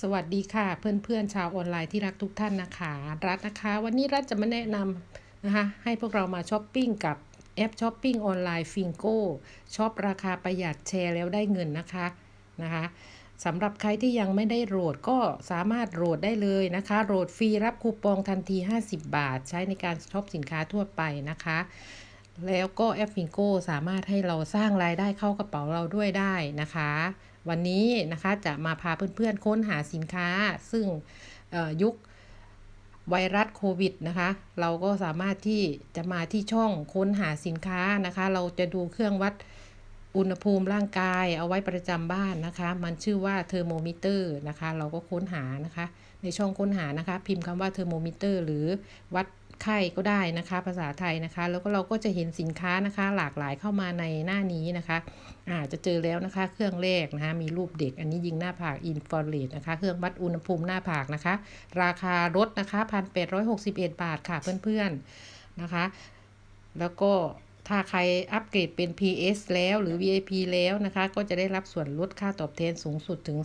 สวัสดีค่ะเพื่อนๆชาวออนไลน์ที่รักทุกท่านนะคะ รัฐนะคะ วันนี้รัฐจะมาแนะนำนะคะให้พวกเรามาช้อปปิ้งกับแอปช้อปปิ้งออนไลน์ฟิงโก้ช็อปราคาประหยัดแชร์แล้วได้เงินนะคะนะคะสำหรับใครที่ยังไม่ได้โหลดก็สามารถโหลดได้เลยนะคะ โหลดฟรีรับคูปองทันที 50 บาท ใช้ในการช็อปสินค้าทั่วไปนะคะ แล้วก็แอปฟิงโกสามารถให้เราสร้างรายได้เข้ากระเป๋าเราด้วยได้นะคะ วันนี้นะคะจะมาพาเพื่อนๆค้นหาสินค้า ซึ่งยุคไวรัสโควิดนะคะ เราก็สามารถที่จะมาที่ช่องค้นหาสินค้านะคะ เราจะดูเครื่องวัดอุณหภูมิร่างกายเอาไว้ประจำบ้านนะคะ มันชื่อว่าเทอร์โมมิเตอร์นะคะ เราก็ค้นหานะคะ ในช่องค้นหานะคะ พิมพ์คำว่าเทอร์โมมิเตอร์หรือวัด ไข้ก็ได้นะคะ ภาษาไทยนะคะ แล้วก็เราก็จะเห็นสินค้านะคะ หลากหลายเข้ามาในหน้านี้นะคะอาจะเจอแล้วนะคะ เครื่องแรกนะคะ มีรูปเด็ก อันนี้ยิงหน้าผากอินฟอราเรดนะคะ เครื่องวัดอุณหภูมิหน้าผากนะคะ ราคาลดนะคะ1,861บาทค่ะเพื่อนๆนะคะ แล้วก็ถ้าใครอัปเกรดเป็น PS แล้วหรือ VIP แล้วนะคะ ก็จะได้รับส่วนลดค่าตอบแทนสูงสุดถึง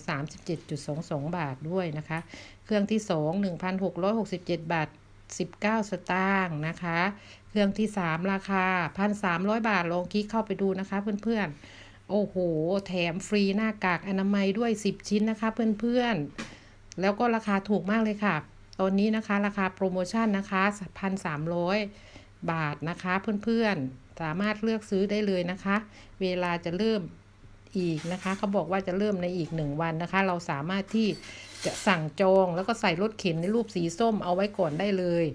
37.22 บาทด้วยนะคะ เครื่องที่ 2 1,667 บาท 19 สตางค์นะคะ เครื่องที่ 3 ราคา 1,300 บาทลองคลิกเข้าไปดูนะคะเพื่อนๆ โอ้โห แถมฟรีหน้ากากอนามัยด้วย 10 ชิ้นนะคะเพื่อนๆ แล้วก็ราคาถูกมากเลยค่ะ ตอนนี้นะคะราคาโปรโมชั่นนะคะ1,300 บาทนะคะเพื่อนๆ สามารถเลือกซื้อได้เลยนะคะ เวลาจะเริ่มอีกนะคะเขาบอกว่าจะเริ่มในอีกหนึ่งวันนะคะ เราสามารถที่ จะสั่งจองแล้วก็ใส่รถเข็นในรูปสีส้มเอาไว้ก่อนได้เลย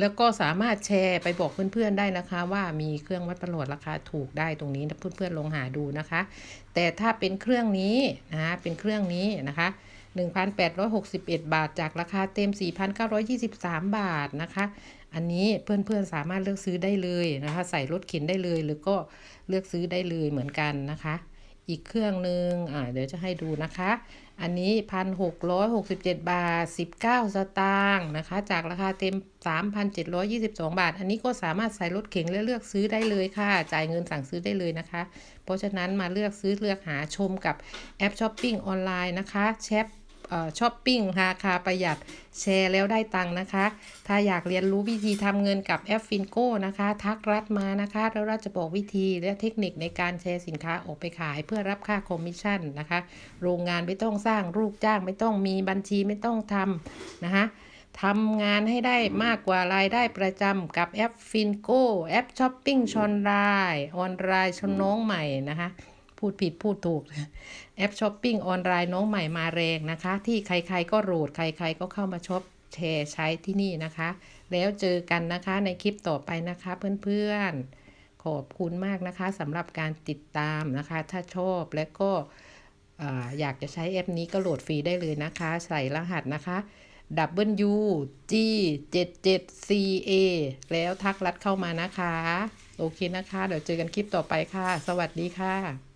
แล้วก็สามารถแชร์ไปบอกเพื่อนๆได้นะคะ ว่ามีเครื่องวัดประหลอดราคาถูกได้ตรงนี้นะเพื่อนๆลองหาดูนะคะ แต่ถ้าเป็นเครื่องนี้นะเป็นเครื่องนี้นะคะ1,861 บาท จากราคาเต็ม 4,923 บาทนะคะ อันนี้เพื่อนๆสามารถเลือกซื้อได้เลยนะคะ ใส่รถเข็นได้เลย หรือก็เลือกซื้อได้เลยเหมือนกันนะคะ อีกเครื่องหนึ่งอ่าเดี๋ยวจะให้ดูนะคะ อันนี้1,667บาท19สตางค์นะคะ จากราคาเต็ม3,722บาท อันนี้ก็สามารถใส่รถเข็งและเลือกซื้อได้เลยค่ะ จ่ายเงินสั่งซื้อได้เลยนะคะ เพราะฉะนั้นมาเลือกซื้อเลือกหาชมกับแอปช้อปปิ้งออนไลน์นะคะแชป ช้อปปิ้งราคาประหยัดแชร์แล้วได้ตังค์นะคะ ถ้าอยากเรียนรู้วิธีทำเงินกับแอปฟินโก้นะคะ ทักรัดมานะคะ แล้วเราจะบอกวิธีและเทคนิคในการแชร์สินค้าออกไปขาย เพื่อรับค่าคอมมิชชั่นนะคะ โรงงานไม่ต้องสร้างลูกจ้างไม่ต้องมีบัญชีไม่ต้องทำนะคะทำงานให้ได้มากกว่ารายได้ประจำกับแอปฟินโก้แอปช้อปปิ้งชอนไลน์ออนไลน์ชนน้องใหม่นะคะ พูดผิดพูดถูก แอปช้อปปิ้งออนไลน์น้องใหม่มาแรงนะคะ ที่ใครๆก็โหลดใครๆก็เข้ามาช็อปแชร์ใช้ที่นี่นะคะ แล้วเจอกันนะคะในคลิปต่อไปนะคะเพื่อนๆ ขอบคุณมากนะคะสำหรับการติดตามนะคะ ถ้าชอบและก็อยากจะใช้แอปนี้ก็โหลดฟรีได้เลยนะคะ ใส่รหัสนะคะ W G 7 7 C A แล้วทักรัดเข้ามานะคะ โอเคนะคะ เดี๋ยวเจอกันคลิปต่อไปค่ะ สวัสดีค่ะ